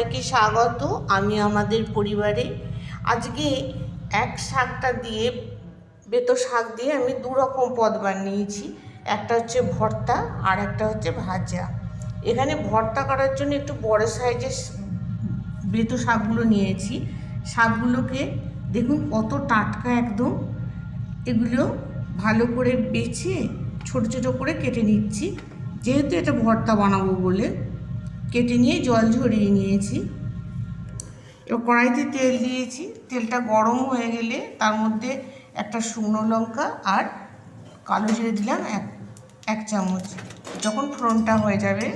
সবাইকে স্বাগত, আমি আমাদের পরিবারে। আজকে এক শাকটা দিয়ে, বেতো শাক দিয়ে আমি দু রকম পদ বানিয়েছি। একটা হচ্ছে ভর্তা আর একটা হচ্ছে ভাজা। এখানে ভর্তা করার জন্য একটু বড় সাইজের বেতো শাকগুলো নিয়েছি। শাকগুলোকে দেখুন কত টাটকা একদম। এগুলো ভালো করে বেছে, ছোট ছোট করে কেটে নিচ্ছি। যেহেতু এটা ভর্তা বানাবো বলে। কেটে নিয়ে জল ঝরিয়ে নিয়েছি। এবার কড়াইতে তেল দিয়েছি। তেলটা গরম হয়ে গেলে তার মধ্যে একটা শুকনো লঙ্কা আর কালো জিরে দিলাম এক এক চামচ। যখন ফোড়নটা হয়ে যাবে,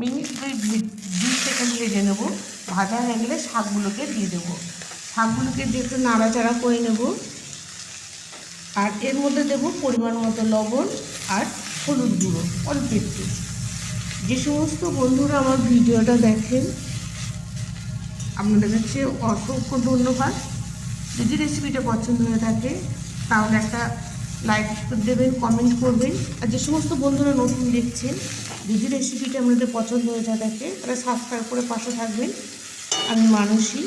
মিনিট দুই দুই সেকেন্ড ভেজে নেব। ভাজা হয়ে গেলে শাকগুলোকে দিয়ে দেবো। শাকগুলোকে দিয়ে একটু নাড়াচাড়া করে নেব। আর এর মধ্যে দেব পরিমাণ মতো লবণ আর হলুদ গুঁড়ো, অল্প একটু। যে সমস্ত বন্ধুরা আমার ভিডিওটা দেখেন, আপনাদের কাছে অসংখ্য ধন্যবাদ যদি রেসিপিটা পছন্দ হয়ে থাকে, তাহলে একটা লাইক দেবেন কমেন্ট করবেন। আর যে সমস্ত বন্ধুরা নতুন দেখছেন, যদি রেসিপিটা আপনাদের পছন্দ হয়ে থাকে, তারা সাবস্ক্রাইব করে পাশে থাকবেন। আমি মানুষই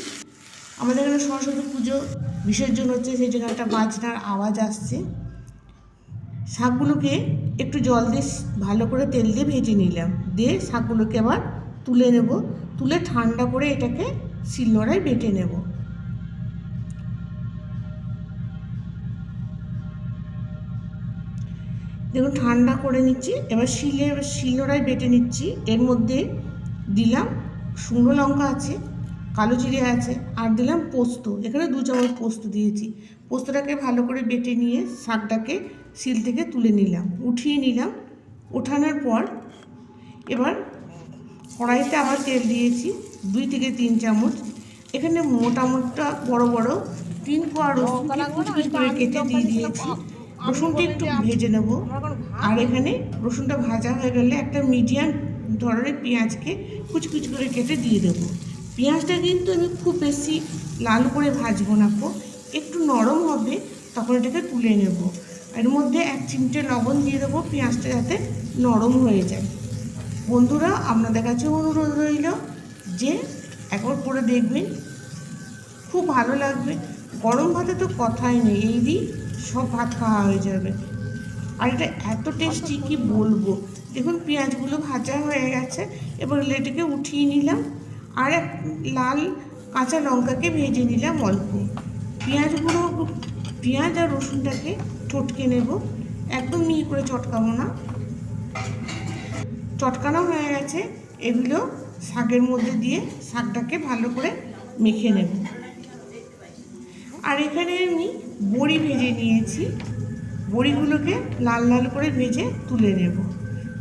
আমাদের এখানে সরস্বতী পুজো বিসর্জন হচ্ছে, সেই জন্য একটা বাজনার আওয়াজ আসছে। শাকগুলোকে একটু জল দিয়ে ভালো করে তেল দিয়ে ভেজে নিলাম। দিয়ে শাকগুলোকে আবার তুলে নেব। তুলে ঠান্ডা করে এটাকে শিলনোড়ায় বেটে নেব। দেখুন, ঠান্ডা করে নিচ্ছি। এবার শিলে শিলনোড়ায় বেটে নিচ্ছি। এর মধ্যে দিলাম শুকনো লঙ্কা আছে, কালো জিরে আছে, আর দিলাম পোস্ত। এখানে দু চামচ পোস্ত দিয়েছি। পোস্তটাকে ভালো করে বেটে নিয়ে শাকটাকে শিল থেকে তুলে নিলাম উঠিয়ে নিলাম। ওঠানোর পর এবার কড়াইতে আবার তেল দিয়েছি দুই থেকে তিন চামচ। এখানে মোটামোটা মোটা বড় বড় তিন কোয়া রসুন করে কেটে দিয়ে দিয়েছি। রসুনটা একটু ভেজে নেব। আর এখানে রসুনটা ভাজা হয়ে গেলে একটা মিডিয়াম ধরনের পেঁয়াজকে কুচি কুচি করে কেটে দিয়ে দেবো। পেঁয়াজটা কিন্তু আমি খুব বেশি লাল করে ভাজবো না কো একটু নরম হবে তখন এটাকে তুলে নেব। এর মধ্যে এক চিমটে লবণ দিয়ে দেবো, পেঁয়াজটা যাতে নরম হয়ে যায়। বন্ধুরা, আপনাদের কাছে অনুরোধ রইল যে একবার করে দেখবেন, খুব ভালো লাগবে। গরম ভাতে তো কথাই নেই, এই দিই সব ভাত খাওয়া হয়ে যাবে। আর এটা এত টেস্টি কি বলব? দেখুন, পেঁয়াজগুলো ভাজা হয়ে গেছে, এবার এটাকে উঠিয়ে নিলাম, আর এক লাল কাঁচা লঙ্কাকে ভেজে নিলাম অল্প। পেঁয়াজগুলো পেঁয়াজ আর রসুনটাকে টটকে নেব। একদম মিহি করে চটকাবো না। চটকানো হয়ে গেছে। এগুলো শাকের মধ্যে দিয়ে শাকটাকে ভালো করে মেখে নেব। আর এখানে আমি বড়ি ভেজে নিয়েছি। বড়িগুলোকে লাল লাল করে ভেজে তুলে নেব।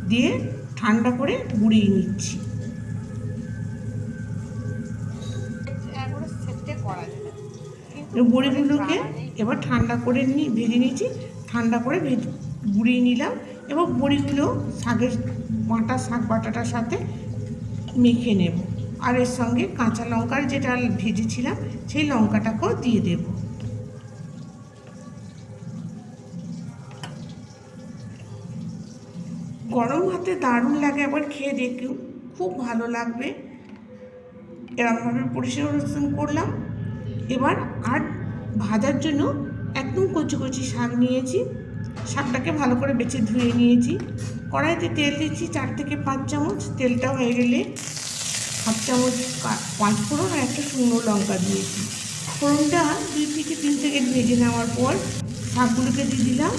দিয়ে ঠান্ডা করে গুঁড়িয়ে নিচ্ছি। বড়িগুলোকে এবার ঠান্ডা করে নি, ভেজে নিয়েছি। ঠান্ডা করে ভেজে গুঁড়িয়ে নিলাম এবং বড়িগুলো শাকের বাটা, শাক বাটাটার সাথে মেখে নেব। আর এর সঙ্গে কাঁচা লঙ্কার যেটা ভেজেছিলাম, সেই লঙ্কাটাকেও দিয়ে দেব। গরম ভাতে দারুণ লাগে আবার খেয়ে দেখেও খুব ভালো লাগবে। এরকমভাবে পরিবেশন করলাম। এবার আর ভাজার জন্য একদম কচি কচি শাক নিয়েছি। শাকটাকে ভালো করে বেছে ধুয়ে নিয়েছি। কড়াইতে তেল দিচ্ছি চার থেকে পাঁচ চামচ। তেলটা হয়ে গেলে হাফ চামচ পাঁচ ফোড়ন আর একটা শুকনো লঙ্কা দিয়েছি। ফোড়নটা দুই থেকে তিন সেকেন্ড ভেজে নেওয়ার পর শাকগুলোকে দিয়ে দিলাম।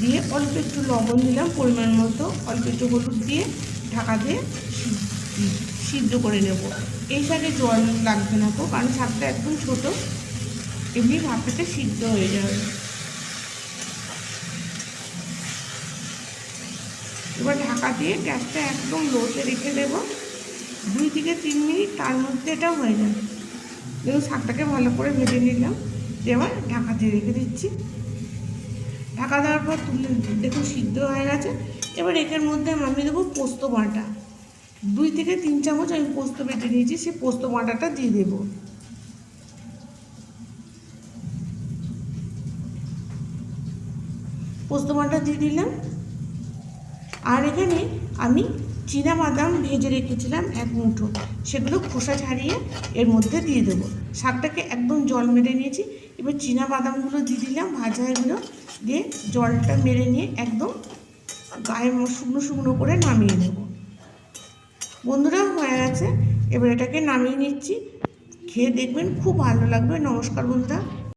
দিয়ে অল্প একটু লবণ দিলাম পরিমাণ মতো। অল্প একটু হলুদ দিয়ে ঢাকা দিয়ে সিদ্ধ- সিদ্ধ করে নেব। এই শাকে জল লাগবে না তো, কারণ শাকটা একদম ছোট। এমনি ভাপেতে সিদ্ধ হয়ে যাবে। এবার ঢাকা দিয়ে গ্যাসটা একদম লোতে রেখে দেবো। দুই থেকে তিন মিনিট তার মধ্যে এটা হয়ে যাবে। দেখুন শাকটাকে ভালো করে ভেজে নিলাম এবার ঢাকা দিয়ে রেখে দিচ্ছি। ঢাকা দেওয়ার পর তুলে দেখুন সিদ্ধ হয়ে গেছে। এবার একের মধ্যে আমি দেবো পোস্ত বাটা। দুই থেকে তিন চামচ আমি পোস্ত বেটে নিয়েছি, সেই পোস্ত বাটাটা দিয়ে দেবো। পোস্ত বাটা দিয়ে দিলাম। আর এখানে আমি চীনা বাদাম ভেজে রেখেছিলাম এক মুঠো। সেগুলো খোসা ছাড়িয়ে এর মধ্যে দিয়ে দেবো। শাকটাকে একদম জল মেরে নিয়েছি। এবার চীনা বাদামগুলো দিয়ে দিলাম, ভাজা এগুলো দিয়ে জলটা মেরে নিয়ে একদম গায়ে শুকনো শুকনো করে নামিয়ে নেব। বন্ধুরা হয়ে গেছে। এবার এটাকে নামিয়ে নিচ্ছি। খেয়ে দেখবেন খুব ভালো লাগবে। নমস্কার বন্ধুরা।